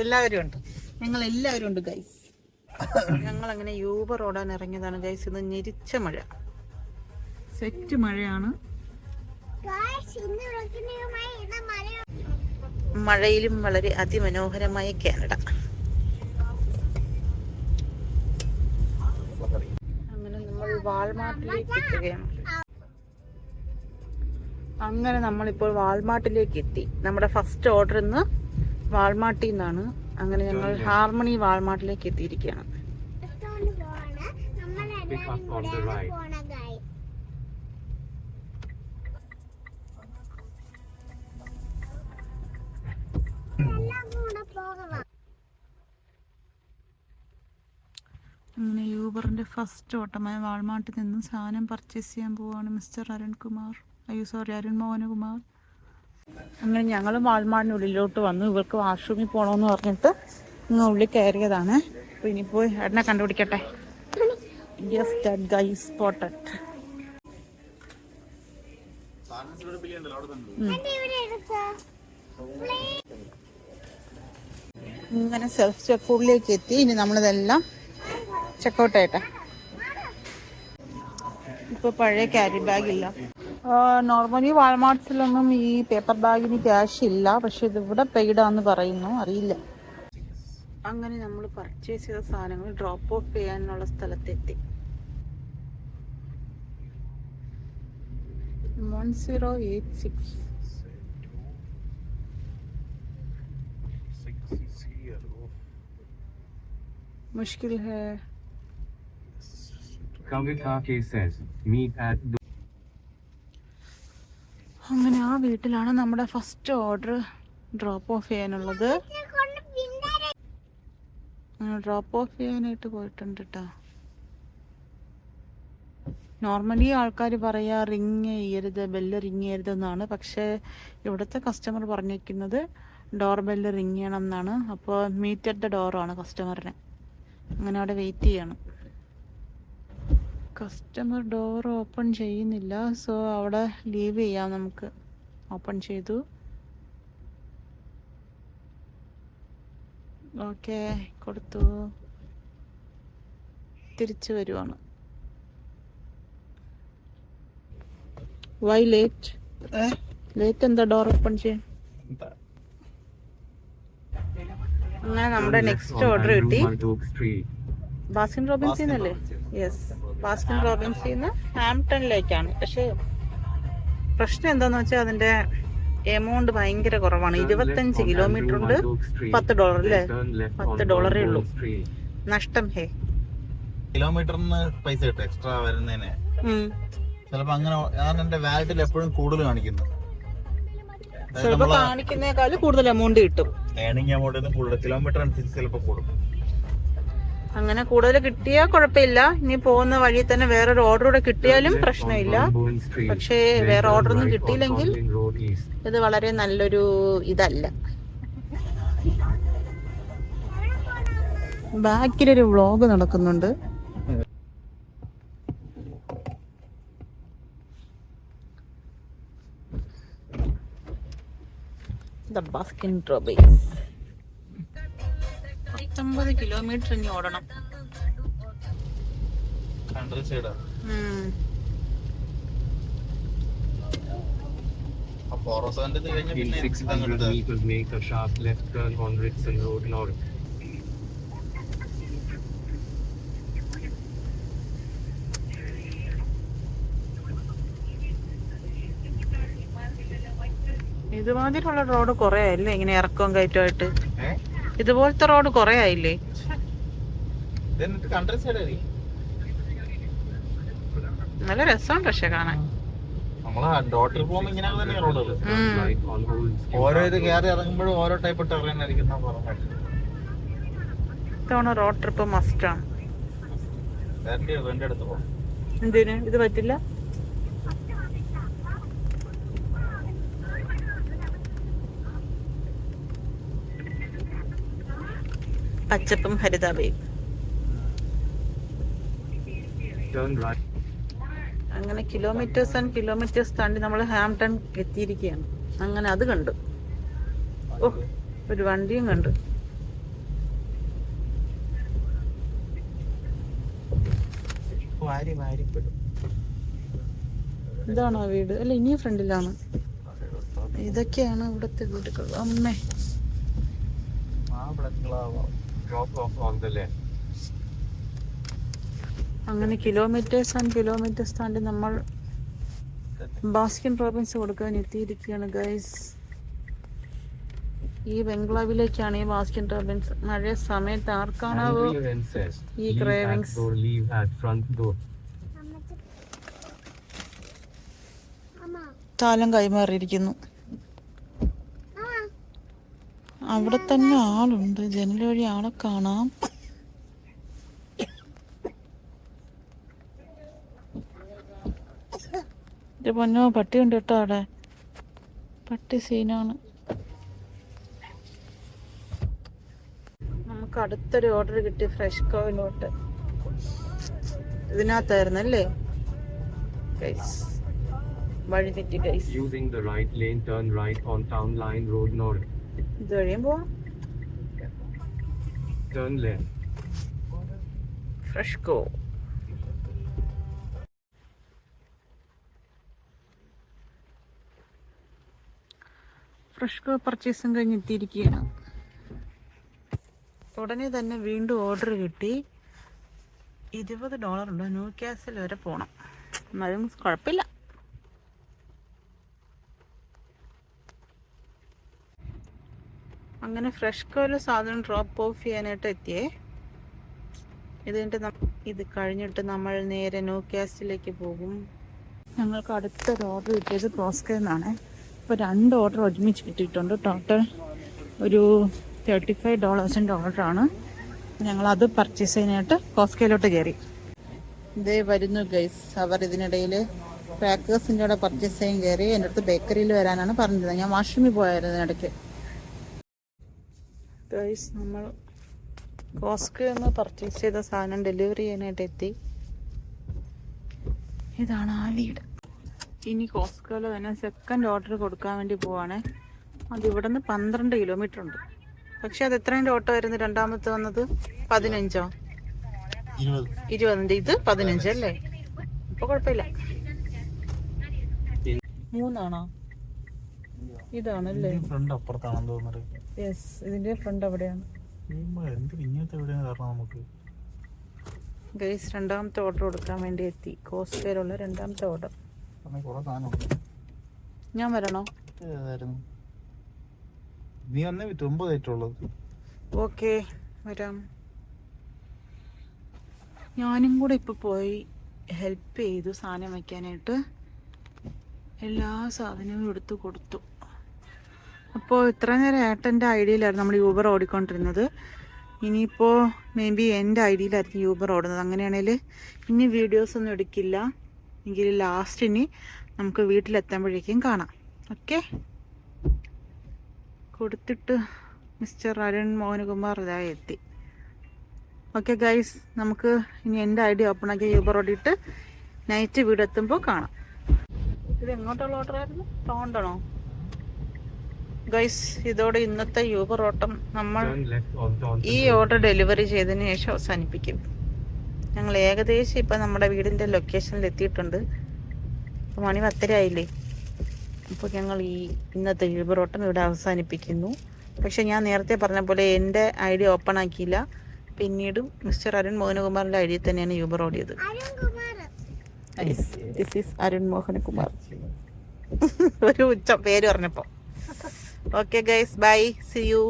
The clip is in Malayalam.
എല്ലാവരും ഉണ്ട് ഞങ്ങൾ എല്ലാവരും ഉണ്ട്. ഗൈസ് ഞങ്ങൾ അങ്ങനെ യൂബർ ഓടാൻ ഇറങ്ങിയതാണ് ഗൈസ് ഇന്ന് ഞെരിച്ച മഴ. സെറ്റ് മഴയാണ്. മഴയിലും വളരെ അതിമനോഹരമായ കാനഡ. അങ്ങനെ നമ്മൾ വാൾമാർട്ടിലേക്ക് എത്തുകയാണ്. അങ്ങനെ നമ്മളിപ്പോൾ വാൾമാർട്ടിലേക്ക് എത്തി നമ്മുടെ ഫസ്റ്റ് ഓർഡർ ഇന്ന് വാൾമാർട്ടിൽ നിന്നാണ് അങ്ങനെ ഞങ്ങൾ ഹാർമണി വാൾമാർട്ടിലേക്ക് എത്തിയിരിക്കുകയാണ് അങ്ങനെ യൂബറിന്റെ ഫസ്റ്റ് ഓട്ടമായ വാൾമാർട്ടിൽ നിന്നും സാധനം പർച്ചേസ് ചെയ്യാൻ പോവാണ് മിസ്റ്റർ അരുൺകുമാർ. അയ്യോ സോറി അരുൺ മോഹനകുമാർ അങ്ങനെ ഞങ്ങൾ വാൾമാർട്ടിന് ഉള്ളിലോട്ട് വന്നു. ഇവർക്ക് വാഷ്റൂമിൽ പോകണമെന്ന് പറഞ്ഞിട്ട് ഇന്ന് ഉള്ളിൽ കയറിയതാണ് അപ്പോൾ ഇനിയിപ്പോൾ എണ്ണ കണ്ടുപിടിക്കട്ടെ. യെസ് ഇങ്ങനെ സെൽഫ് ചെക്കൗട്ടിലേക്ക് എത്തി. ഇനി നമ്മളിതെല്ലാം ചെക്കൗട്ട് ഇപ്പൊ പഴയ ക്യാരി ബാഗ് ഇല്ല. നോർമലി വാൾമാർട്സിലൊന്നും ഈ പേപ്പർ ബാഗിന് ക്യാഷ് ഇല്ല. പക്ഷെ ഇതിവിടെ പെയ്ഡാന്ന് പറയുന്നു. അറിയില്ല. അങ്ങനെ നമ്മൾ പർച്ചേസ് ചെയ്ത സാധനങ്ങൾ ഡ്രോപ്പ് ഓഫ് ചെയ്യാനുള്ള സ്ഥലത്തെത്തി. വൺ സീറോ എയ്റ്റ് സിക്സ് മുഷ്കിൽ ഹേ. Kavita K says, meet അങ്ങനെ ആ വീട്ടിലാണ് നമ്മുടെ ഫസ്റ്റ് ഓർഡർ ഡ്രോപ്പ് ഓഫ് ചെയ്യാനുള്ളത്. ഡ്രോപ്പ് ഓഫ് ചെയ്യാനായിട്ട് പോയിട്ടുണ്ട് കേട്ടോ നോർമലി ആൾക്കാർ പറയാ റിങ് ചെയ്യരുത് ബെല്ല് റിങ് ചെയ്യരുത് എന്നാണ്. പക്ഷേ ഇവിടുത്തെ കസ്റ്റമർ പറഞ്ഞിരിക്കുന്നത് ഡോർ ബെല്ല് റിങ് ചെയ്യണം എന്നാണ്. അപ്പോൾ മീറ്റ് അറ്റ് ഡോറാണ് കസ്റ്റമറിനെ അങ്ങനെ അവിടെ വെയിറ്റ് ചെയ്യണം. കസ്റ്റമർ ഡോർ ഓപ്പൺ ചെയ്യുന്നില്ല. സോ അവിടെ ലീവ് ചെയ്യാം നമുക്ക്. ഓപ്പൺ ചെയ്തു. ഓക്കെ കൊടുത്തു. തിരിച്ചു വരുവാണ്. വൈ ലേറ്റ് ലേറ്റ് എന്താ ഡോർ ഓപ്പൺ ചെയ്യാൻ? അങ്ങനെ നമ്മുടെ നെക്സ്റ്റ് ഓർഡർ കിട്ടി. ബാസ്കിൻ റോബിൻസിൽ നിന്നല്ലേ യെസ് ബാസ്കിൻ റോബിൻസിൽ നിന്ന് ഹാംപ്ടണിലേക്കാണ് പക്ഷേ പ്രശ്നം എന്താന്ന് വെച്ചാൽ അതിന്റെ എമൗണ്ട് ഭയങ്കര കുറവാണ്. ഇരുപത്തഞ്ച് കിലോമീറ്റർ ഉണ്ട്. പത്ത് ഡോളർ അല്ലേ? പത്ത് ഡോളറേ ഉള്ളൂ. നഷ്ടം ഹേ. കിലോമീറ്ററിന് പൈസ കിട്ടും എക്സ്ട്രാ വരുന്നതിന്. ചിലപ്പോ അങ്ങനെ ഞാൻ എന്റെ വാലറ്റിൽ എപ്പോഴും കൂടുതൽ കാണിക്കുന്നു. ചിലപ്പോ കാണിക്കുന്നേക്കാൾ കൂടുതൽ എമൗണ്ട് കിട്ടും. എമൗണ്ട് കൂടുതൽ കിലോമീറ്റർ അനുസരിച്ച് ചിലപ്പോ കൂടും. അങ്ങനെ കൂടുതൽ കിട്ടിയാൽ കുഴപ്പമില്ല. ഇനി പോകുന്ന വഴി തന്നെ വേറൊരു ഓർഡർ കൂടെ കിട്ടിയാലും പ്രശ്നമില്ല. പക്ഷേ വേറെ ഓർഡർ ഒന്നും കിട്ടിയില്ലെങ്കിൽ. ഇത് വളരെ നല്ലൊരു ഇതല്ല. ബാക്കിലൊരു വ്ളോഗ് നടക്കുന്നുണ്ട്. ദ ബാസ്കിൻ റോബിൻസ് പത്തൊമ്പത് കിലോമീറ്റർ ഇനി ഓടണം. കൺട്രി സൈഡ് ഉം. അപ്പൊ ഫോറോസോന്റെ കഴിഞ്ഞ In പിന്നെ 600 ഇതങ്ങോട്ട് meters, make a sharp left turn on Ritson Road North. ഇതുമാതിരിയുള്ള റോഡ് കൊറേ അല്ലേ ഇങ്ങനെ ഇറക്കവും കയറ്റമായിട്ട് ഇതുപോലത്തെ റോഡ് കുറെ ആയില്ലേ? നല്ല രസമുണ്ട് പക്ഷെ കാണാൻ. ഓരോ ഇത് കയറി ഇറങ്ങുമ്പോഴും ഓരോ ടൈപ്പ് ഇത്തവണ റോഡ് ട്രിപ്പ് മസ്റ്റാണ് എന്തിന്? ഇത് പറ്റില്ല? പച്ചപ്പും ഹരിതാപയും. അങ്ങനെ കിലോമീറ്റേഴ്സ് ആൻഡ് കിലോമീറ്റേഴ്സ് താണ്ടി നമ്മൾ ഹാംടൺ എത്തിയിരിക്കുകയാണ്. അങ്ങനെ അത് കണ്ടു. ഓ ഒരു വണ്ടിയും കണ്ടു. ഇതാണോ വീട്? അല്ല ഇനിയും ഫ്രണ്ടിലാണ്. ഇതൊക്കെയാണ് ഇവിടുത്തെ വീടുകൾ. അമ്മേ. Drop off on the left. അങ്ങനെ കിലോമീറ്റേഴ്സ് ആൻഡ് കിലോമീറ്റേഴ്സ് താണ്ടി നമ്മൾ ബാസ്കിൻ റോബിൻസ് കൊടുക്കാൻ എത്തിയിരിക്കുകയാണ് ഗൈസ് ഈ ബംഗ്ലാവിലേക്കാണ് ഈ ബാസ്കിൻ റോബിൻസ് മഴ സമയത്ത് ആർക്കാണാവോ ഈ cravings cravings. at door, leave at front door. അമ്മച്ചി അമ്മ താലം കൈമാറിയിരിക്കുന്നു അമ്മ അവിടെ തന്നെ ആളുണ്ട്. ജനൽ വഴി ആളെ കാണാം. എന്റെ പൊന്നോ പട്ടി ഉണ്ട് കേട്ടോ അവിടെ. പട്ടി സീനാണ്. നമുക്ക് അടുത്തൊരു ഓർഡർ കിട്ടി ഫ്രഷ് കോവിലോട്ട് ഇതിനകത്തായിരുന്നു അല്ലേ? വഴി തെറ്റി guys Using right right turn right on town line road Road North. ഇതുവഴിയും പോവാം. ഫ്രഷ് കോ ഫ്രഷ് കോ പർച്ചേസും കഴിഞ്ഞ് എത്തിയിരിക്കുകയാണ് ഉടനെ തന്നെ വീണ്ടും ഓർഡർ കിട്ടി. ഇരുപത് ഡോളർ ഉണ്ട്. ന്യൂ കാസിൽ വരെ പോകണം എന്നാലും കുഴപ്പമില്ല. അങ്ങനെ ഫ്രഷ് കോല സാധനം ഡ്രോപ്പ് ഓഫ് ചെയ്യാനായിട്ട് എത്തിയേ. ഇത് കഴിഞ്ഞിട്ട് ഇത് കഴിഞ്ഞിട്ട് നമ്മൾ നേരെ നോ കാസ്റ്റിലേക്ക് പോകും. ഞങ്ങൾക്ക് അടുത്തൊരു ഓർഡർ കിട്ടിയത് കോസ്കയിൽ നിന്നാണ്. ഇപ്പോൾ രണ്ട് ഓർഡർ ഒരുമിച്ച് കിട്ടിയിട്ടുണ്ട് ടോട്ടൽ ഒരു തേർട്ടി ഫൈവ് ഡോളേഴ്സിന്റെ ഓർഡറാണ് ഞങ്ങളത് പർച്ചേസ് ചെയ്യാനായിട്ട് കോസ്കയിലോട്ട് കയറി. ഇതേ വരുന്നു ഗൈസ് അവർ ഇതിനിടയിൽ പാക്കേഴ്സിന്റെ കൂടെ പർച്ചേസ് ചെയ്യാൻ കയറി. എന്റെ അടുത്ത് ബേക്കറിയിൽ വരാനാണ് പറഞ്ഞത് ഞാൻ വാഷ്റൂമിൽ പോയായിരുന്നു ഇതിനിടയ്ക്ക്. ഗൈസ് നമ്മൾ കോസ്കോ എന്ന് പർച്ചേസ് ചെയ്ത സാധനം ഡെലിവറി ചെയ്യാനായിട്ട് എത്തി. ഇതാണ് ആ വീട്. ഇനി കോസ്കോയിൽ തന്നെ സെക്കൻഡ് ഓർഡർ കൊടുക്കാൻ വേണ്ടി പോവാണ്. അത് ഇവിടെ നിന്ന് പന്ത്രണ്ട് കിലോമീറ്റർ ഉണ്ട്. പക്ഷെ അത് എത്രേന്റെ ഓട്ടോ വരുന്നത് രണ്ടാമത്തെ വന്നത്? പതിനഞ്ചോ? ഇരുപത് ഇരുപതിന്റെ ഇത് പതിനഞ്ച് അല്ലേ? ഇപ്പൊ കുഴപ്പമില്ല. മൂന്നാണോ? ഇതാണല്ലേ? ഫ്രണ്ട് അപ്പുറത്താണെന്ന് തോന്നുന്നത്. യെസ് ഇതിന്റെ ഫ്രണ്ട് അവിടെയാണ്. ഗൈസ് രണ്ടാമത്തെ ഓർഡർ കൊടുക്കാൻ വേണ്ടി എത്തി. കോസ്കോയിലുള്ള രണ്ടാമത്തെ ഓർഡർ ഞാൻ വരണോ? നീ വന്നേ വിറ്റ് ഒമ്പത് ആയിട്ടുള്ളത് ഓക്കെ വരാം. ഞാനും കൂടെ ഇപ്പോൾ പോയി ഹെൽപ്പ് ചെയ്തു സാധനം വയ്ക്കാനായിട്ട് എല്ലാ സാധനവും എടുത്തു കൊടുത്തു. അപ്പോൾ ഇത്ര നേരം ഏട്ടന്റെ ഐഡിയയിലായിരുന്നു നമ്മൾ യൂബർ ഓടിക്കൊണ്ടിരുന്നത്. ഇനിയിപ്പോൾ മേ ബി എന്റെ ഐഡിയയിലായിരിക്കും യൂബർ ഓടുന്നത്. അങ്ങനെയാണെങ്കിൽ ഇനി വീഡിയോസ് ഒന്നും എടുക്കില്ല. എങ്കിൽ ലാസ്റ്റ് ഇനി നമുക്ക് വീട്ടിലെത്തുമ്പോഴേക്കും കാണാം. ഓക്കെ കൊടുത്തിട്ട് മിസ്റ്റർ അരുൺ മോഹനകുമാർ ഇതായി എത്തി. ഓക്കെ ഗൈസ് നമുക്ക് ഇനി എന്റെ ഐ ഡി ഓപ്പൺ ആക്കി യൂബർ ഓടിയിട്ട് നൈറ്റ് വീട് എത്തുമ്പോൾ കാണാം. ഇത് എങ്ങോട്ടുള്ള ഓർഡറായിരുന്നു ടോണ്ടണോ? ഗൈസ് ഇതോടെ ഇന്നത്തെ യൂബർ ഓട്ടം നമ്മൾ ഈ. ഓർഡർ ഡെലിവറി ചെയ്തതിന് ശേഷം അവസാനിപ്പിക്കും. ഞങ്ങൾ ഏകദേശം ഇപ്പം നമ്മുടെ വീടിന്റെ ലൊക്കേഷനിൽ എത്തിയിട്ടുണ്ട്. ഇപ്പോൾ മണി പത്തര ആയില്ലേ? അപ്പോൾ ഞങ്ങൾ ഈ ഇന്നത്തെ യൂബർ ഓട്ടം ഇവിടെ അവസാനിപ്പിക്കുന്നു. പക്ഷേ ഞാൻ നേരത്തെ പറഞ്ഞ പോലെ എന്റെ ഐ ഡി ഓപ്പൺ ആക്കിയില്ല. പിന്നീടും മിസ്റ്റർ അരുൺ മോഹനകുമാറിന്റെ ഐ ഡിയിൽ തന്നെയാണ് യൂബർ ഓടിയത്. This is Arun Mohanakumar. ഒരു ഉച്ച പേര് പറഞ്ഞപ്പോൾ okay guys bye see you